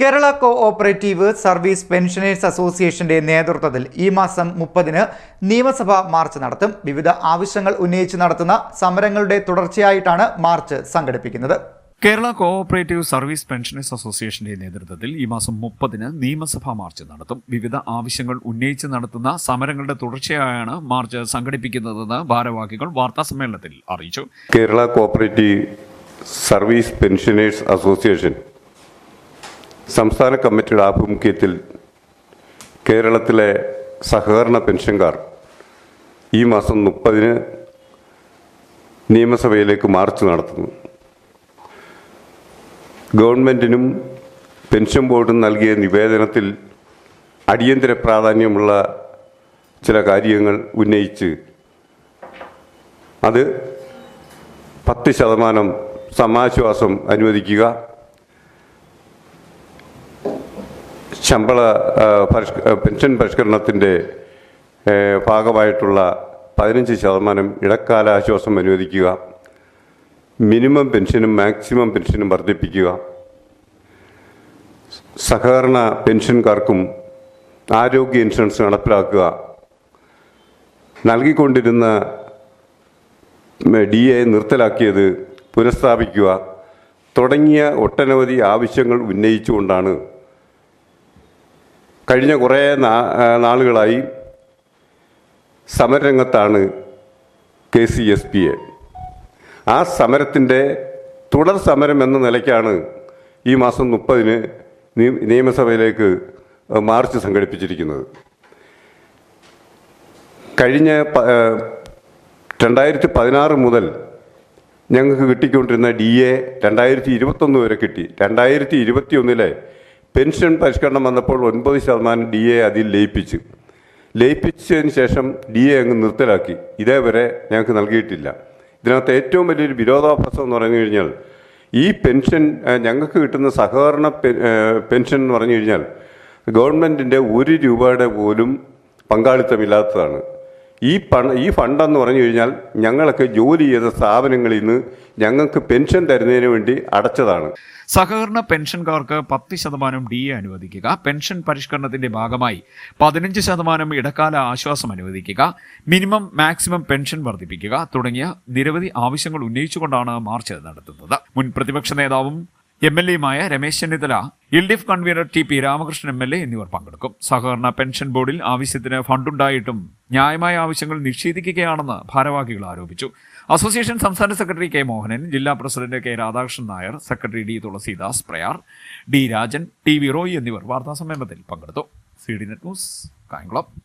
Kerala co operative service pensioners അസോസിയേഷന്റെ നേതൃത്വത്തിൽ ഈ മാസം മുപ്പതിന് നിയമസഭ മാർച്ച് നടത്തും. വിവിധ ആവശ്യങ്ങൾ ഉന്നയിച്ച് നടത്തുന്ന സമരങ്ങളുടെ തുടർച്ചയായിട്ടാണ് മാർച്ച് സംഘടിപ്പിക്കുന്നത്. കേരള കോഓപ്പറേറ്റീവ് സർവീസ് പെൻഷനേഴ്സ് അസോസിയേഷന്റെ നേതൃത്വത്തിൽ ഈ മാസം മുപ്പതിന് നിയമസഭാ മാർച്ച് നടത്തും. വിവിധ ആവശ്യങ്ങൾ ഉന്നയിച്ച് നടത്തുന്ന സമരങ്ങളുടെ തുടർച്ചയായാണ് മാർച്ച് സംഘടിപ്പിക്കുന്നതെന്ന് ഭാരവാഹികൾ വാർത്താ സമ്മേളനത്തിൽ അറിയിച്ചു. Kerala cooperative service pensioners association സംസ്ഥാന കമ്മിറ്റിയുടെ ആഭിമുഖ്യത്തിൽ കേരളത്തിലെ സഹകരണ പെൻഷൻകാർ ഈ മാസം മുപ്പതിന് നിയമസഭയിലേക്ക് മാർച്ച് നടത്തുന്നു. ഗവൺമെന്റിനും പെൻഷൻ ബോർഡും നൽകിയ നിവേദനത്തിൽ അടിയന്തര പ്രാധാന്യമുള്ള ചില കാര്യങ്ങൾ ഉന്നയിച്ച് അത് പത്ത് ശതമാനം സമാശ്വാസം അനുവദിക്കുക. ശമ്പള പരിഷ് പെൻഷൻ പരിഷ്കരണത്തിന്റെ ഭാഗമായിട്ടുള്ള പതിനഞ്ച് ശതമാനം ഇടക്കാല ആശ്വാസം അനുവദിക്കുക. മിനിമം പെൻഷനും മാക്സിമം പെൻഷനും വർദ്ധിപ്പിക്കുക. സഹകരണ പെൻഷൻകാർക്കും ആരോഗ്യ ഇൻഷുറൻസ് നടപ്പിലാക്കുക. നൽകിക്കൊണ്ടിരുന്ന ഡി എ നിർത്തലാക്കിയത് പുനഃസ്ഥാപിക്കുക. തുടങ്ങിയ ഒട്ടനവധി ആവശ്യങ്ങൾ ഉന്നയിച്ചുകൊണ്ടാണ് കഴിഞ്ഞ കുറേ നാളുകളായി സമരരംഗത്താണ് K C S P A. ആ സമരത്തിന്റെ തുടർ സമരം എന്ന നിലയ്ക്കാണ് ഈ മാസം മുപ്പതിന് നിയമസഭയിലേക്ക് മാർച്ച് സംഘടിപ്പിച്ചിരിക്കുന്നത്. കഴിഞ്ഞ രണ്ടായിരത്തി പതിനാറ് മുതൽ ഞങ്ങൾക്ക് കിട്ടിക്കൊണ്ടിരുന്ന ഡി എ രണ്ടായിരത്തി ഇരുപത്തൊന്ന് വരെ കിട്ടി. രണ്ടായിരത്തി ഇരുപത്തി ഒന്നിലെ പെൻഷൻ പരിഷ്കരണം വന്നപ്പോൾ ഒൻപത് ശതമാനം ഡി എ അതിൽ ലയിപ്പിച്ചു. ലയിപ്പിച്ചതിന് ശേഷം ഡി എ അങ്ങ് നിർത്തലാക്കി. ഇതേവരെ ഞങ്ങൾക്ക് നൽകിയിട്ടില്ല. ഇതിനകത്ത് ഏറ്റവും വലിയൊരു വിരോധാഭാസം എന്ന് പറഞ്ഞു കഴിഞ്ഞാൽ ഈ പെൻഷൻ ഞങ്ങൾക്ക് കിട്ടുന്ന സഹകരണ പെൻഷൻ എന്ന് പറഞ്ഞു കഴിഞ്ഞാൽ ഗവൺമെന്റിന്റെ ഒരു രൂപയുടെ പോലും പങ്കാളിത്തമില്ലാത്തതാണ്. ഈ പണ ഈ ഫണ്ടെന്ന് പറഞ്ഞു കഴിഞ്ഞാൽ ഞങ്ങളൊക്കെ ജോലി ചെയ്ത സ്ഥാപനങ്ങളിൽ നിന്ന് ഞങ്ങൾക്ക് പെൻഷൻ തരുന്നതിന് വേണ്ടി അടച്ചതാണ്. സഹകരണ പെൻഷൻകാർക്ക് പത്ത് ശതമാനം ഡി എ അനുവദിക്കുക. പെൻഷൻ പരിഷ്കരണത്തിന്റെ ഭാഗമായി പതിനഞ്ച് ശതമാനം ഇടക്കാല ആശ്വാസം അനുവദിക്കുക. മിനിമം മാക്സിമം പെൻഷൻ വർദ്ധിപ്പിക്കുക തുടങ്ങിയ നിരവധി ആവശ്യങ്ങൾ ഉന്നയിച്ചുകൊണ്ടാണ് മാർച്ച് നടത്തുന്നത്. മുൻ പ്രതിപക്ഷ നേതാവും M L എയുമായ Ramesh Chennithala L D F convener T P Ramakrishnan M L A എന്നിവർ പങ്കെടുക്കും. സഹകരണ പെൻഷൻ ബോർഡിൽ ആവശ്യത്തിന് ഫണ്ടുണ്ടായിട്ടും ന്യായമായ ആവശ്യങ്ങൾ നിഷേധിക്കുകയാണെന്ന് ഭാരവാഹികൾ ആരോപിച്ചു. അസോസിയേഷൻ സംസ്ഥാന സെക്രട്ടറി കെ മോഹനൻ ജില്ലാ president K Radhakrishnan Nair secretary D Thulasidas Prayar D Rajan T V Roy എന്നിവർ വാർത്താസമ്മേളനത്തിൽ പങ്കെടുത്തു. C D net news Kayamkulam.